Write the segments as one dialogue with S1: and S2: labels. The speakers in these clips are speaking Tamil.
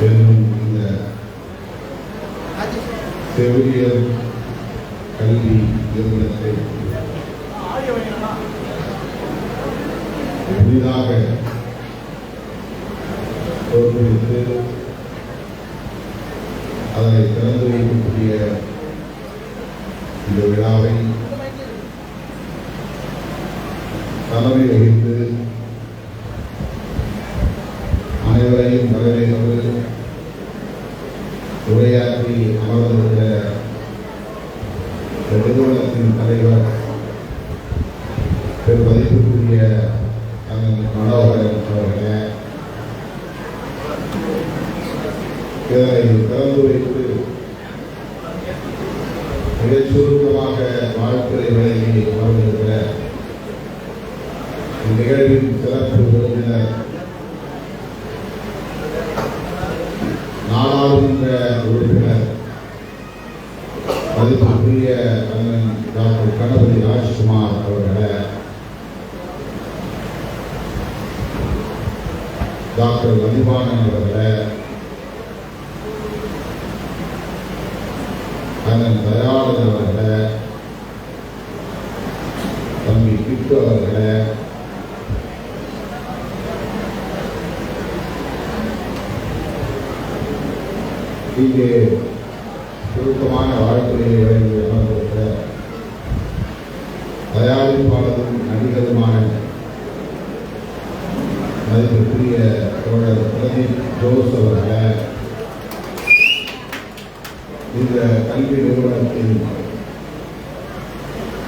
S1: என்னும் இந்த செவிலியர் கல்வி நிறுவனத்தை புதிதாக தோற்றுவித்து அதனை திறந்து வைக்கக்கூடிய இந்த விழாவை தலைமை வகித்து அனைவரையும் வரவேற்று உரையாற்றி அமர்ந்திருக்கிற நிறுவனத்தின் தலைவர் பெரும் மதிப்புக்குரிய அண்ணன் மனோகரன் அவர்களே இதனை திறந்து வைத்து மிகச் சுருக்கமாக வாழ்த்துறை வழங்கி அமர்ந்திருக்கிற இந்நிகழ்வின் சிறப்பு விருந்தினர் நாடாளுமன்ற உறுப்பினர் மதிப்புக்குரிய அண்ணன் டாக்டர் கணபதி ராஜ்குமார் அவர்களை டாக்டர் மதிவாணன் அவர்களை அண்ணன் தயாளன் அவர்களை தம்பி கிட்டு அவர்களை இங்கே சுருக்கமான வாழ்க்கையை வழங்கி அமர்ந்திருக்கிற தயாரிப்பாளரும் நடிகருமான மதிப்பிற்குரிய தோழர் பிரதீப் ஜோஸ் அவர்களை இந்த கல்வி நிறுவனத்தின்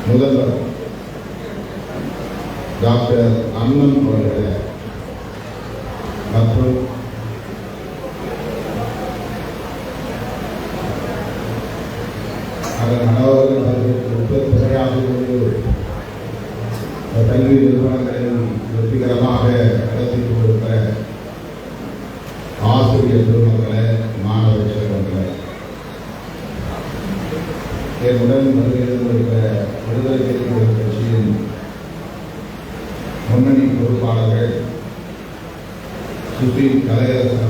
S1: முதல்வர் டாக்டர் அண்ணன் அவர்களை மற்றும் பெருமக்களே மாணவ செல்வங்களே என்னுடன் வருகின்ற விடுதலை சிறுத்தைகள் கட்சியின் முன்னணி பொறுப்பாளர்கள் சுஷீல் கலையரசன்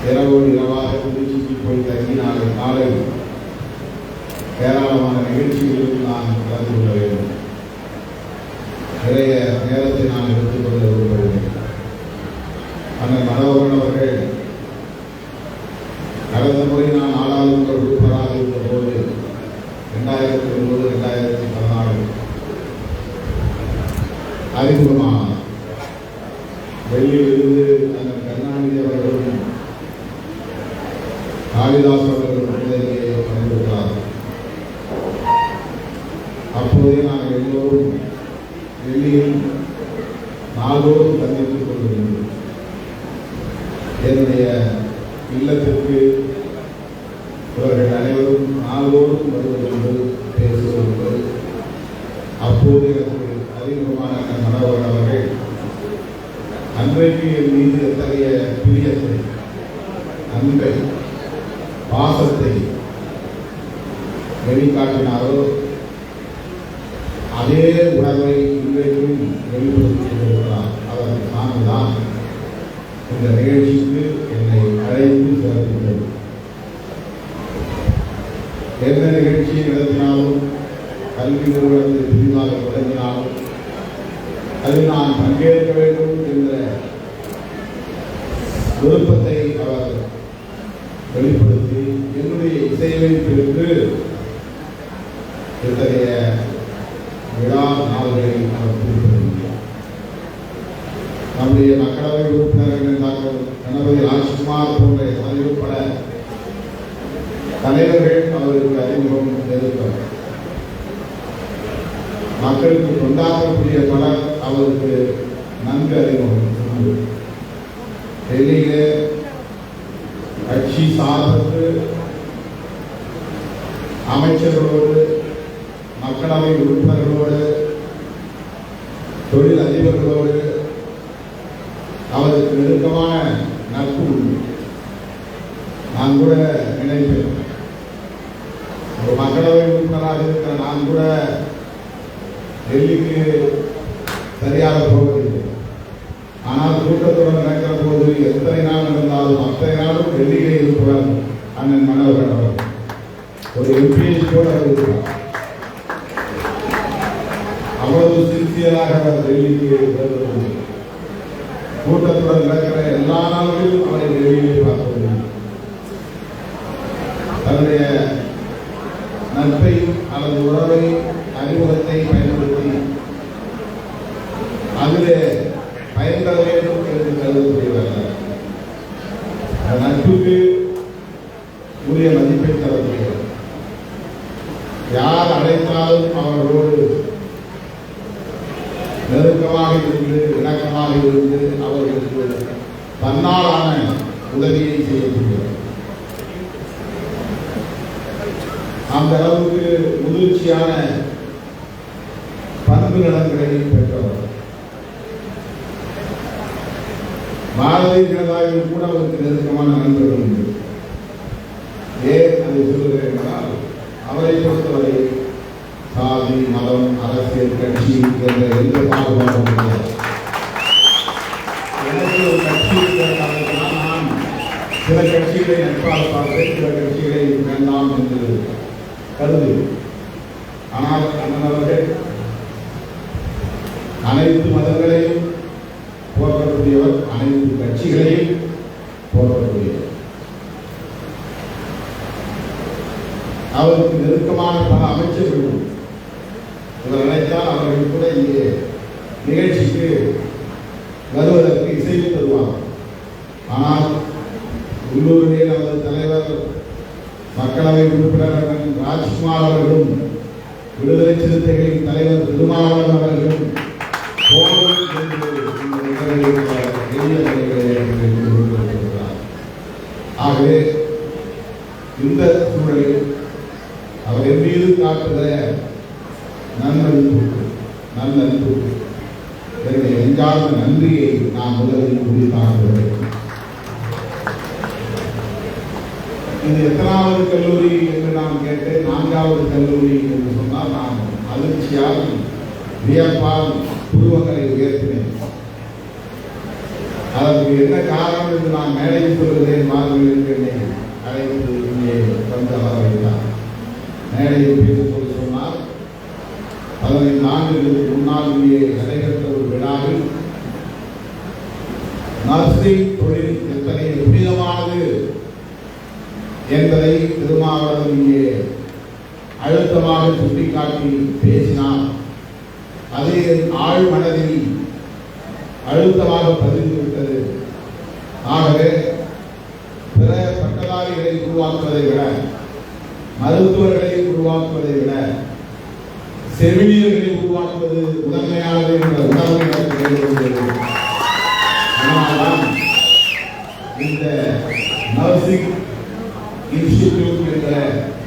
S1: இரவோடு இரவாக திருச்சிக்கு போய் தங்கி நாளை காலை ஏராளமான நிகழ்ச்சிகளில் நான் கலந்து கொள்ள வேண்டும். நிறைய நேரத்தை நான் எடுத்து விரும்புகிறேன் அண்ணன் மனோகரன் அவர்கள் கடந்த முறை நான் நாடாளுமன்ற உறுப்பினராக இருந்தபோது ரெண்டாயிரத்தி ஒன்பது ரெண்டாயிரத்தி பதினாறு அறிமுகமானார் டெல்லியிலிருந்து அந்த கருணாநிதி அவர்களும் காளிதாஸ் அவர்கள் முதலிலே வந்திருக்கிறார் அப்போதே நாங்கள் எல்லோரும் டெல்லியில் நாள்தோறும் சந்தித்துக் கொண்டிருந்தோம் என்னுடைய இல்லத்திற்கு இவர்கள் அனைவரும் நாள்தோறும் வருவதோடு பேசுவதோடு அப்போது எனக்கு அறிமுகமான அண்ணன் மனோகரன் அவர்கள் அன்றைக்கு என் மீது எத்தகைய பிரியத்தை அன்பை பாசத்தை வெளிக்காட்டினாரோ அதே உணர்வை இன்றைக்கும் வெளிப்படுத்தி கொண்டிருக்கிறார் அதற்கு காரணம் தான் இந்த நிகழ்ச்சிக்கு என்னை அழைத்து எந்த நிகழ்ச்சியை நடத்தினாலும் கல்வி நிறுவனத்தை புதிதாக தொடங்கினாலும் அதில் நான் பங்கேற்க வேண்டும் என்ற விருப்பத்தை அவர் வெளிப்படுத்தி என்னுடைய இசையமைப்பிற்கு இத்தகைய விழா நாள்களை அவர் குறிப்பிடுகிறார் நம்முடைய மக்களவை உறுப்பினர்கள் டாக்டர் கணபதி ராஜ்குமார் போன்ற அறிவுப்பட தலைவர்கள் அவருக்கு அறிமுகம் இருப்பார் மக்களுக்கு கொண்டாடக்கூடிய பலர் அவருக்கு நன்கு அறிமுகம் உண்டு. டெல்லியிலே கட்சி சார்பு அமைச்சர்களோடு மக்களவை உறுப்பினர்களோடு தொழில் அதிபர்களோடு அவருக்கு நெருக்கமான நட்பு உண்டு நான் கூட நினைப்பேன் ஒரு மக்களவை உறுப்பினராக இருக்கிற நான் கூட டெல்லிக்கு சரியாக போவதில்லை. ஆனால் கூட்டத்துடன் நடக்கிற போது எத்தனை நாள் நடந்தாலும் அத்தனை நாளும் டெல்லியிலே இருப்பவர் அண்ணன் மனோகர் அவர்கள். ஒரு எம்பிஎஸ் கூட இருக்கிறார் அவ்வளவு சின்சியராக அவர் டெல்லிக்கு வருவது கூட்டத்துடன் நடக்கிற எல்லா நாளிலும் அவரை டெல்லியிலே பார்ப்பது தன்னுடைய நட்பையும் அல்லது உறவை அறிமுகத்தை பயன்படுத்தி அதிலே பயன்பெற வேண்டும் என்று கருதக்கூடியவர்கள் நட்புக்கு உரிய மதிப்பை தரக்கூடியவர். யார் அழைத்தாலும் அவர்களோடு நெருக்கமாக இருந்து இணக்கமாக இருந்து அவர்களுக்கு தன்னாலான உதவியை செய்யக்கூடியவர். அந்த அளவுக்கு முதிர்ச்சியான பண்பு நலன்களை பெற்றவர். பாரதிய ஜனதாவில் கூட அவருக்கு நெருக்கமான நண்பர்கள் உண்டு. ஏன் அதை சொல்லுகிறேன் என்றால் அவரை பொறுத்தவரை சாதி மதம் அரசியல் கட்சி என்ற எந்த பாகுபாடும் கிடையாது. எனக்கு ஒரு கட்சி இருக்கிறதால் நான் சில கட்சிகளை நட்பாக பார்ப்பேன் சில கட்சிகளை வேண்டாம் என்று கருது. ஆனால் அண்ணன் அவர்கள் அனைத்து மதங்களையும் போற்றக்கூடியவர் அனைத்து கட்சிகளையும் போற்றக்கூடியவர். அவருக்கு நெருக்கமான பல அமைச்சர்கள் இவர் நினைத்தால் அவர்கள் கூட இங்கே நிகழ்ச்சிக்கு வருவதற்கு அண்ணன் அவர்களும் விடுதலை சிறுத்தைகளின் தலைவர் திருமாவளவன் அவர்களும் இந்த ஆகவே இந்த சூழலில் அவர் என் மீது காட்டுகிற நன்னறிவுக்கு நல்லறிவுக்கு என்னுடைய எஞ்சாத நன்றியை நான் முதலில் குறித்தாக வேண்டும் இது எத்தனாவது கல்லூரி என்று நான் கேட்டேன் நான்காவது கல்லூரி என்று சொன்னால் நான் அதிர்ச்சியால் வியப்பால் புருவங்களை உயர்த்தினேன். அதற்கு என்ன காரணம் என்று நான் மேடையில் சொல்கிறேன் மாணவர்கள் என்னை அழைத்து இங்கே வந்து அமர வைத்தார் மேடையில் பேச சொல்லி சொன்னார் பதினைந்து ஆண்டுகளுக்கு முன்னால் இங்கே நடைபெற்ற ஒரு விழாவில் நர்சிங் தொழில் எத்தனை புனிதமானது என்பதை திருமாவளவன் இங்கே அழுத்தமாக சுட்டிக்காட்டி பேசினார் அது என் ஆழ் மனதில் அழுத்தமாக பதிந்துவிட்டது ஆகவே பிற பட்டதாரிகளை உருவாக்குவதை விட மருத்துவர்களை உருவாக்குவதை விட செவிலியர்களை உருவாக்குவது முதன்மையானது என்ற உணர்வு எனக்கு ஏற்படுத்தியது. அதனால்தான் இந்த நர்சிங் இன்ஸ்டிடியூட் என்ற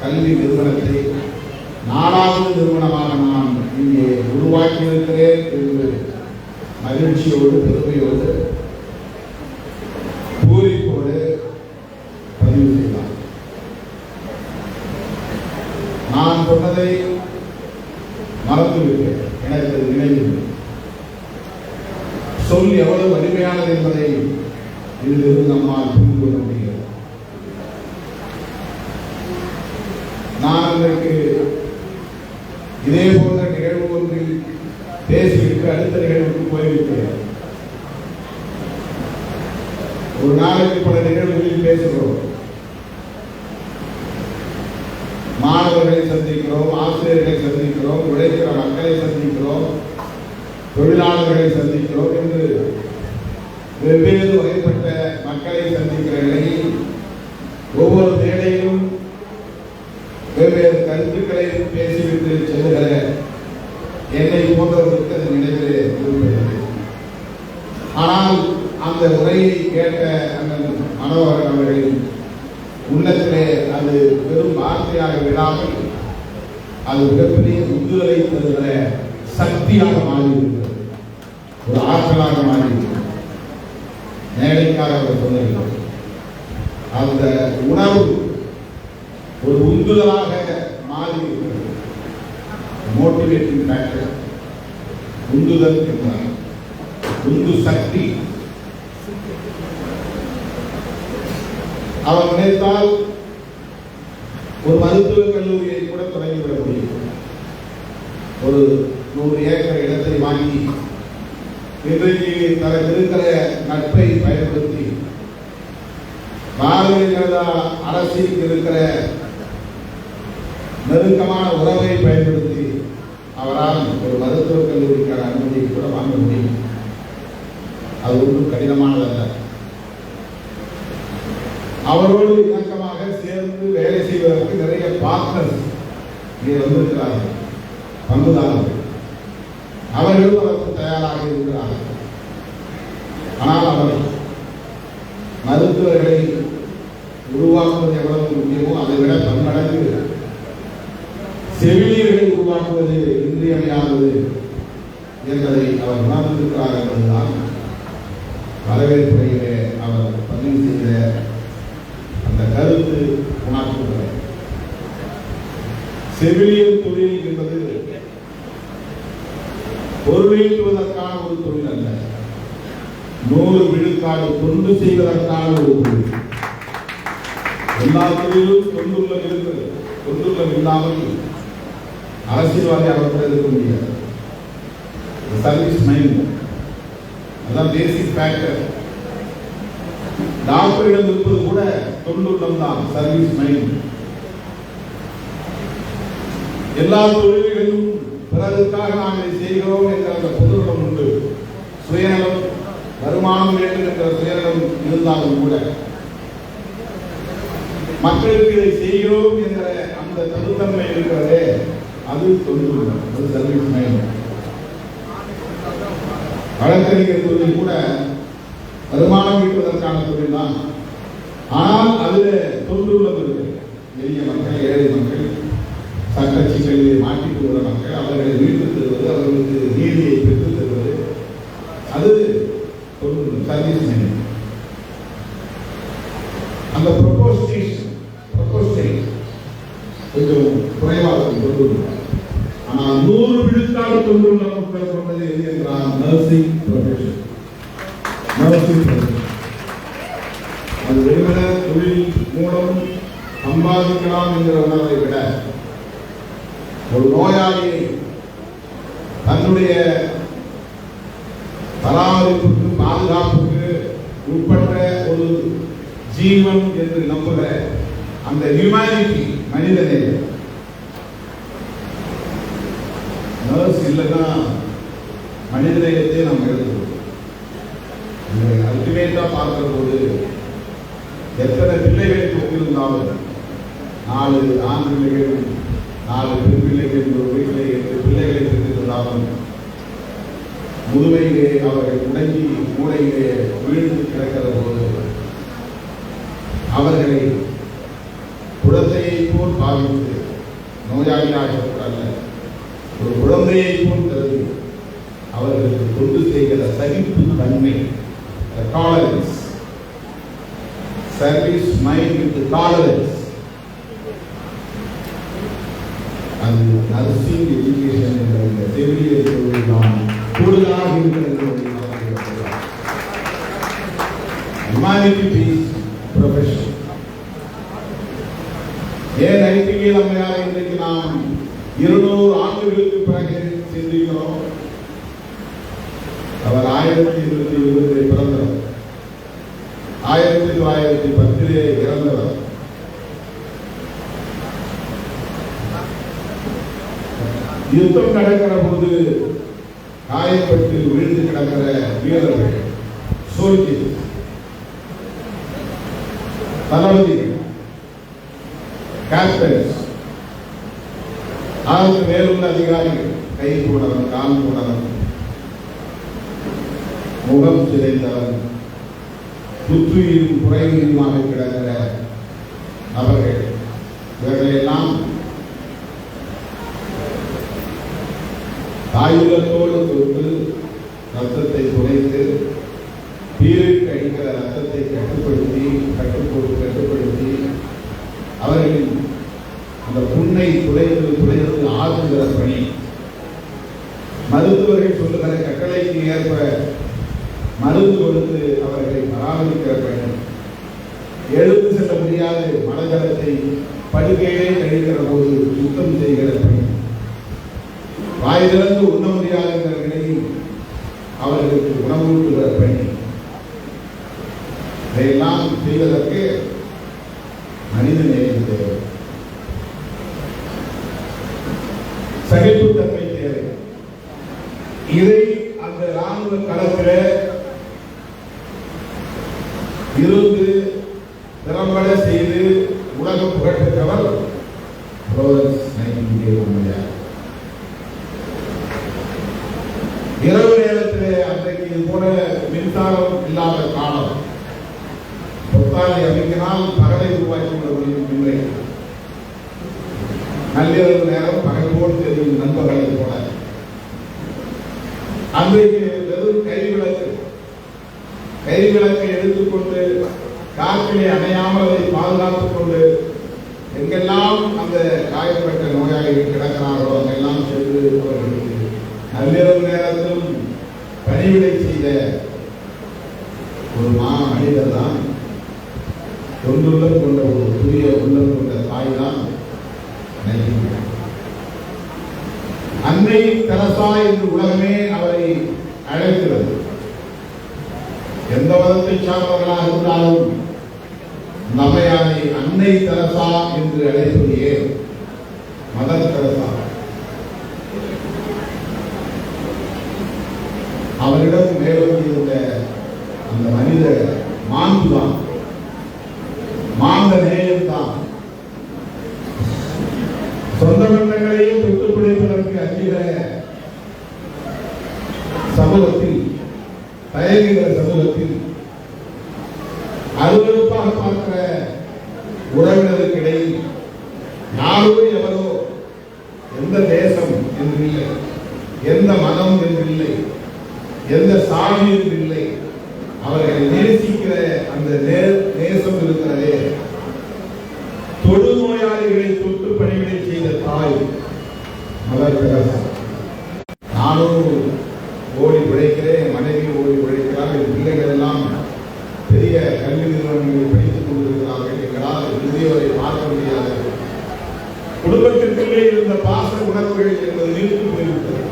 S1: கல்வி நிறுவனத்தை நாலாவது நிறுவனமாக நான் இங்கே உருவாக்கியிருக்கிறேன் என்று மகிழ்ச்சியோடு பெருமையோடு பூரிப்போடு பதிவு செய்தார். நான் சொன்னதை மறந்துவிட்டேன். எனக்கு நினைவில் சொல் எவ்வளவு வலிமையானது என்பதை இதிலிருந்து நம்மால் புரிந்து கொள்ள முடியும் நான் இதே போன்ற நிகழ்வு ஒன்றில் பேசிவிட்டு அடுத்த நிகழ்வுக்கு போய்விட்டேன். ஒரு நாளைக்கு பல நிகழ்வுகளில் பேசுகிறோம் மாணவர்களை சந்திக்கிறோம் ஆசிரியர்களை சந்திக்கிறோம் உழைக்கிற மக்களை சந்திக்கிறோம் தொழிலாளர்களை சந்திக்கிறோம் என்று வெவ்வேறு வகைப்பட்ட மக்களை சந்திக்கிற நிலையில் ஒவ்வொரு மேடையிலும் வெவ்வேறு கருத்துக்களை பேசிவிட்டு செல்லுகிற என்னை போன்றவர்களுக்கு அது நினைவிலே ஆனால் அந்த உரையை கேட்ட அந்த மனோகரன் அவர்களின் உள்ளத்திலே அது வெறும் வார்த்தையாக விடாமல் அது மிகப்பெரிய உந்துதலை தருகிற சக்தியாக மாறியிருக்கிறது. ஒரு ஆற்றலாக மாறியிருக்கிறது. மேடைக்காக அவர் சொன்னார் அந்த உணவு உந்துதலாக மாறி மோட்டிவேட்டிங் ஃபேக்டர் உந்துதல் என்றார் உந்து சக்தி. அவர் நினைத்தால் ஒரு மருத்துவக் கல்லூரியை கூட தொடங்கிவிட முடியும். ஒரு நூறு ஏக்கர் இடத்தை வாங்கி இன்றைக்கு தனக்கு இருக்கிற நட்பை பயன்படுத்தி பாரதிய ஜனதா அரசுக்கு இருக்கிற நெருக்கமான உறவை பயன்படுத்தி அவரால் ஒரு மருத்துவக் கல்லூரிக்கான அனுமதியை கூட வாங்க முடியும். அது ஒன்றும் கடினமானதல்ல. அவரோடு இணக்கமாக சேர்ந்து வேலை செய்வதற்கு நிறைய பார்ட்னர்ஸ் இங்கே வந்திருக்கிறார்கள். பங்குதாரர்கள். அவர்களும் அதற்கு தயாராக இருக்கிறார்கள். ஆனால் அவர் மருத்துவர்களை உருவாக்குவது எவ்வளவு முக்கியமோ அதை விட பன்மடங்கு செவிலியர்கள் உருவாக்குவது இன்றியமையாதது என்பதை அவர் உணர்ந்திருக்கிறார் என்பதுதான் வரவேற்புரையிலே அவர் பதிவு செய்த அந்த கருத்து உணர்த்துகிறது செவிலியர் தொழில் என்பது பொருளீட்டுவதற்கான ஒரு தொழில் அல்ல. நூறு விழுக்காடு தொண்டு செய்வதற்கான ஒரு தொழில். எல்லா தொழிலும் தொண்டுள்ள இருக்கிறது தொண்டுள்ள இல்லாமல் அரசியல்வாதியாக கூட இருக்க முடியாது. சர்வீஸ் மைண்ட் அதான் பேசிக் ஃபேக்டர் டாக்டரிடம் இருப்பது கூட தொண்டுள்ளம் தான். சர்வீஸ் மைண்ட் எல்லா தொழில்களிலும் பிறருக்காக நாம் இதை செய்கிறோம் என்ற அந்த பொதுநலம் உண்டு. சுயநலம் வருமானம் வேண்டும் என்ற சுயநலம் இருந்தாலும் கூட மக்களுக்கு இதை செய்கிறோம் என்ற அந்த தனித்தன்மை இருக்கிறதே. அது தொண்டுள்ளம் அது சர்வீஸ் மைண்ட் வழக்கறிஞர் தொழில் கூட வருமானம் ஈட்டுவதற்கான தொழில் தான். ஆனால் அதில் தொண்டுள்ளம் இருக்கு எளிய மக்கள் ஏழை மக்கள் சட்ட சிக்கலில் மாட்டிக் கொள்கிற மக்கள் அவர்களை மீட்டு தருவது அவர்களுக்கு நீதி பெற்றுத் தருவது அது தொண்டுள்ளம் சர்வீஸ் மைண்ட் அந்த ப்ரொபோஸ்டேஷன் ப்ரொபோஸ்டேட் கொஞ்சம் குறைவாக ஆனால் நூறு விழுக்காடு தொண்டுள்ள மக்கள் சொன்னது எது என்றால் நர்சிங் ப்ரொஃபஷன் நர்சிங் ப்ரொஃபஷன் அது வெறுமன தொழில் மூலம் சம்பாதிக்கலாம் என்கிற உணர்வை விட ஒரு நோயாளியை தன்னுடைய பராமரிப்புக்கு பாதுகாப்புக்கு உட்பட்ட ஒரு ஜீவன் என்று நம்புகிற அந்த ஹியூமனிட்டி மனிதனை இல்லைன்னா மனிதநேயத்தை நாம் எழுதுவோம் அல்டிமேட்டாக பார்க்கிற போது எத்தனை பிள்ளைகளை கொண்டிருந்தாலும் நாலு ஆண் பிள்ளைகள் நாலு பெண் பிள்ளைகள் ஒரு வீட்டிலே எட்டு பிள்ளைகளை பெற்றிருந்தாலும் முதுமையிலே அவர்கள் முடங்கி மூளையிலே வீழ்ந்து கிடக்கிற போது அவர்களை குழந்தையை போல் பாவித்து நோயாளியாக அல்ல ஒரு குழந்தையை போல் கருதி அவர்களுக்கு தொண்டு செய்கிற சகிப்பு தன்மை tolerance service mind with tolerance அது நர்சிங் எஜுகேஷன் என்ற இந்த செவிலியர் தொழில் தான் கூடுதலாக இருக்கிறது ஹியூமானிட்டி ப்ரொஃபஷன் ஏன் நைட்டிகேல் அம்மையார் இன்றைக்கு நாம் இருநூறு ஆண்டுகளுக்கு பிறகு சிந்திக்கிறோம். அவர் ஆயிரத்தி இருபத்தி இருபதில் பிறந்தவர். ஆயிரத்தி தொள்ளாயிரத்தி பத்திலே இறந்தவர். யுத்தம் நடக்கிற போது காயப்பட்டு விழுந்து கிடக்கிற வீரர்கள் சோழ்ச்சி தளபதிகள் கேப்டன்ஸ் அதற்கு மேலுள்ள அதிகாரிகள் கை கூடவன் கால் கூடவன் முகம் சிதைந்தவன் புத்துயிரும் குறைவுமாக கிடக்கிற நபர்கள் இவர்களெல்லாம் தாயுள்ளத்தோடு தொட்டு ரத்தத்தை குறைத்து பீருக்கு அடிக்கிற ரத்தத்தை கட்டுப்படுத்தி கட்டுப்போடு கட்டுப்படுத்தி அவர்களின் அந்த புண்ணை துடைத்து துடைத்து பணி மருத்துவர்கள் சொல்லுகிற கட்டளைக்கு ஏற்ப மருந்து கொடுத்து அவர்களை பராமரிக்கிற பணி எழுந்து செல்ல முடியாத மனதளத்தை படுக்கையிலே கழிக்கிற போது சுத்தம் செய்கிற பணி வாய் திறந்து உண்ண முடியாத நிலையில் அவர்களுக்கு உணவூட்டுகிற பணி இதையெல்லாம் செய்வதற்கு மனித நேயம் தேவை சகிப்புத்தன்மை தேவை இதை அந்த ராணுவ களத்தில் இருந்து திறம்பட செய்து உலக புகழ்பெற்றவர் புரோதர்ஸ் நைட்டிங்கேல் அம்மையார் இரவு நேரத்திலே அன்றைக்கு இது போல மின்சாரம் இல்லாத காலம் பொத்தானை அமைக்கினால் பகலை உருவாக்கி விட முடியும் இல்லை நள்ளிரவு நேரம் பகல் போல் தெரியும் நண்பர்களை போல அன்றைக்கு வெறும் கை விளக்கு கை விளக்கை எடுத்துக்கொண்டு காற்றிலே அணையாமல் அதை பாதுகாத்துக் கொண்டு எங்கெல்லாம் அந்த காயப்பட்ட நோயாளிகள் கிடக்கிறார்களோ அங்கெல்லாம் சென்று அவர்களுக்கு நள்ளிரவு நேரத்திலும் பணிவிடை செய்த ஒரு மா மனிதர் தான் தொண்டுள்ளம் கொண்ட ஒரு புதிய உள்ளம் கொண்ட தாய் தான் அன்னை தெரசா என்று உலகமே அவரை அழைக்கிறது. எந்த மதத்தை சார்ந்தவர்களாக இருந்தாலும் நம்மையானை அன்னை தெரசா என்று அழைப்பதையே மத மதர் தெரசா அவரிடம் மேலோங்கி இருந்த அந்த மனித மாண்பு தான் மாந்த நேயம் தான். சொந்த பண்டங்களையும் தொட்டு பிடிப்பதற்கு அஞ்சுகிற சமூகத்தில் தயங்குகிற சமூகத்தில் அருவறுப்பாக பார்க்கிற உறவினருக்கு இடையில் யாரோ எவரோ எந்த தேசம் என்று இல்லை எந்த மதம் என்று இல்லை எந்த சாமி என்று இல்லை அவர்களை நேசிக்கிற அந்த நே- நேசம் இருக்கிறதே தொழு நோயாளிகளை தொட்டு பணிவிடை செய்த தாய் மலர் தெரசா நானும் ஓடி உழைக்கிறேன் என் மனைவி ஓடி உழைக்கிறார் என் பிள்ளைகள் எல்லாம் பெரிய கல்வி நிறுவனங்களில் படித்துக் கொண்டிருக்கிறார்கள் எங்களால் முதியவரை பார்க்க முடியாது குடும்பத்திற்குள்ளே இருந்த பாச உணர்வுகள் என்பது நிறுத்து போய்விட்டது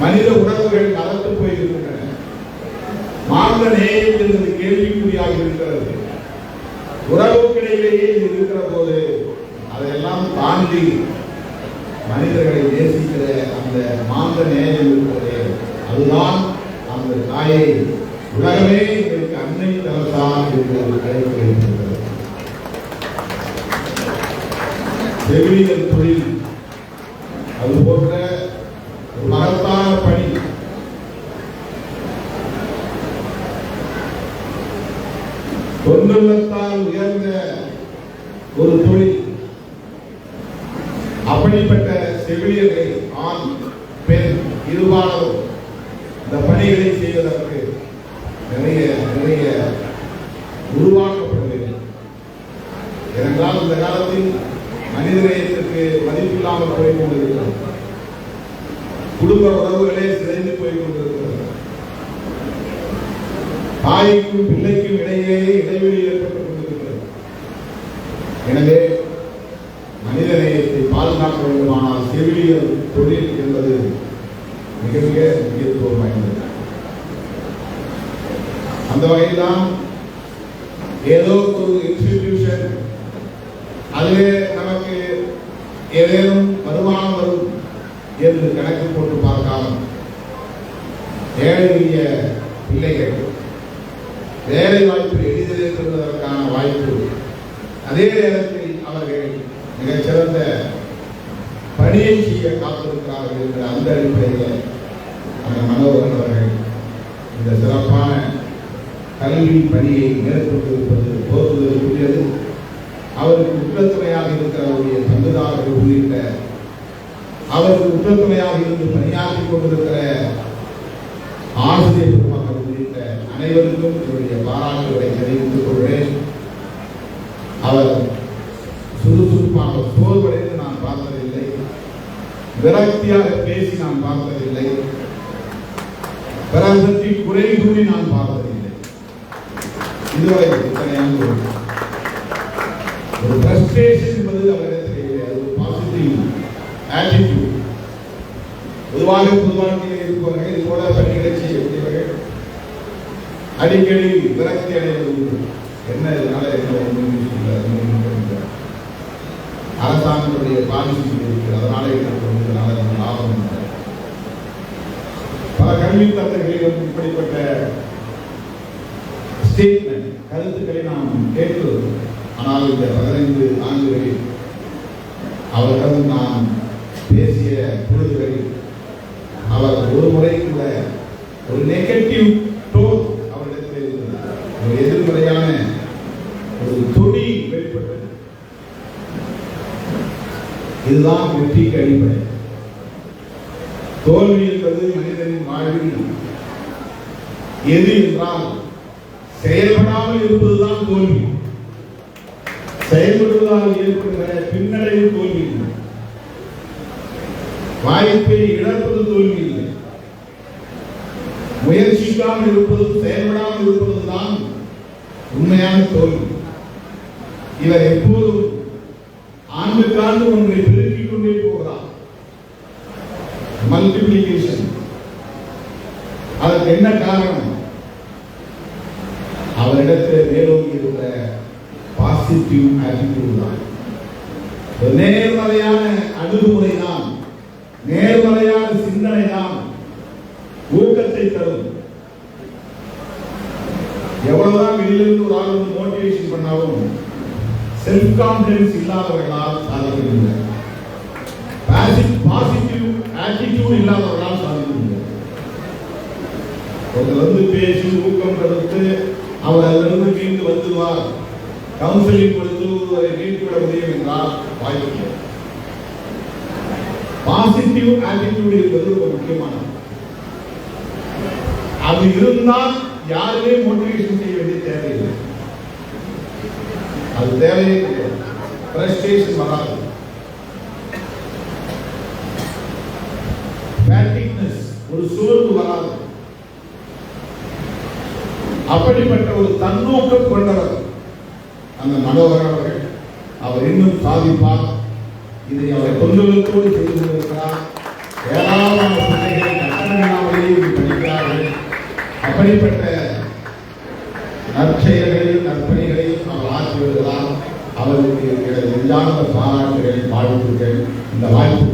S1: மனித உணர்வுகள் கலந்து போயிருக்கின்றன. மாந்த நேயம் என்பது கேள்விக்குறியாக இருக்கிறது. உறவுக்கிடையிலேயே இருக்கிற போது அதையெல்லாம் தாண்டி மனிதர்களை நேசிக்கிற அந்த மாந்த நேயம் இருக்கிறது அதுதான் அந்த தாயை உலகமே இதற்கு அன்னை தரசா என்று அழைக்கப்படுகிறது செவிலியல் தொழில் அது போன்ற ஒரு மகத்தான பணி தொண்டுள்ளத்தால் உயர்ந்த ஒரு தொழில் அப்படிப்பட்ட செவிலியர்களை ஆண் பெண் இருபாலரும் இந்த பணிகளை செய்வதற்கு ஏழை எளிய பிள்ளைகள் வேலை வாய்ப்பு எளிதில் பெறுவதற்கான வாய்ப்பு. அதே நேரத்தில் அவர்கள் மிகச்சிறந்த பணியை செய்ய காத்திருக்கிறார்கள் என்ற அந்த அடிப்படையில் அந்த மனோகரன் அவர்கள் இந்த சிறப்பான கல்வி பணியை மேற்கொண்டிருப்பது போதுவதற்குரியது அவருக்கு உற்றத்துணையாக இருக்கிறவருடைய பங்குதாரர்கள் உள்ளிட்ட அவருக்கு உற்றத்துணையாக இருந்து பணியாற்றிக் கொண்டிருக்கிற ஆசிரியர் பெருமக்கள் உள்ளிட்ட அனைவருக்கும் என்னுடைய பாராட்டுகளை தெரிவித்துக் கொள்கிறேன். அவர் சுறுசுறுப்பாக சோர்வடைந்து நான் பார்த்ததில்லை. விரக்தியாக பேசி நான் பார்த்ததில்லை. பிறர் பற்றி குறை கூறி நான் பார்த்ததில்லை. இதுவரை இத்தனையான ஒரு ஃப்ரஸ்ட்ரேஷன் என்பது அவரிடத்தில் இல்லை. அது ஒரு பாசிட்டிவ் ஆட்டிடியூட் பொதுவாக பொதுவாக இருப்பவர்கள் இது போல அடிக்கடி விரக்தி அடைவது உண்டு என்ன இதனால என்ன ஒன்றும் அரசாங்கத்துடைய பாலிசி இருக்கு. அதனால எனக்கு இதனால நம்ம லாபம் இல்லை. பல கல்வி தந்தைகளிலும் இப்படிப்பட்ட ஸ்டேட்மெண்ட் கருத்துக்களை நாம் கேட்டு ஆனால் இந்த பதினைந்து ஆண்டுகளில் அவர்களும் நாம் பேசிய பொழுதுகளில் அவர் ஒரு முறை கூட ஒரு நெகட்டிவ் டோன் அவரிடத்தில் இருந்தது ஒரு எதிர்மறையான ஒரு தொடி வெளிப்பட்டது இதுதான் வெற்றிக்கு அடிப்படை தோல்வி என்பது மனிதனின் வாழ்வில் எது என்றால் செயல்படாமல் இருப்பதுதான் தோல்வி. செயல்படுவதால் ஏற்படுகிற பின்னடைவு தோல்வி இல்லை. வாய்ப்பை இழப்பது தோல்வி இல்லை. முயற்சிக்காமல் இருப்பது செயல்படாமல் இருப்பதுதான் உண்மையான தோல்வி. இவர் எப்போது ஆண்டுக்காண்டு ஒன்றை பெருக்கிக் கொண்டே போகிறார் மல்டிபிளிகேஷன் அதற்கு என்ன காரணம் அவரிடத்தில் வேலோங்கி இருக்கிற பாசிட்டிவ் ஆட்டிடியூட் தான். நேர்மறையான அணுகுமுறை தான் நேர்மறையான சிந்தனை தான் ஊக்கத்தை தரும். எவ்வளவுதான் வெளியிலிருந்து ஒரு ஆள் மோட்டிவேஷன் பண்ணாலும் செல்ஃப் கான்பிடன்ஸ் இல்லாதவர்களால் சாதிக்க அவர் அதிலிருந்து மீண்டு வந்துடுவார் கவுன்சிலிங் கொடுத்து அவரை மீட்டுவிட முடியும் என்றால் வாய்ப்பு பாசிட்டிவ் ஆட்டிடியூட் என்பது ரொம்ப முக்கியமானது. அது இருந்தால் யாருமே மோட்டிவேஷன் செய்ய வேண்டிய தேவையில்லை. அது தேவையே கிடையாது. ஃப்ரஸ்ட்ரேஷன் வராது. ஒரு சோர்வு வராது. அப்படிப்பட்ட ஒரு தன்னோக்கம் கொண்டவர் அந்த மனோகர் அவர்கள். அவர் இன்னும் சாதிப்பார் இதை அவர் தொண்டுகளோடு செய்து கொண்டிருக்கிறார் ஏராளமான பிள்ளைகள் கட்டணமில்லாமலேயே படிக்கிறார்கள். அப்படிப்பட்ட நற்செயல்களையும் நற்பணிகளையும் அவர் ஆற்றி வருகிறார் அவருக்கு எனது நெஞ்சார்ந்த பாராட்டுகள் வாழ்த்துக்கள். இந்த வாய்ப்பு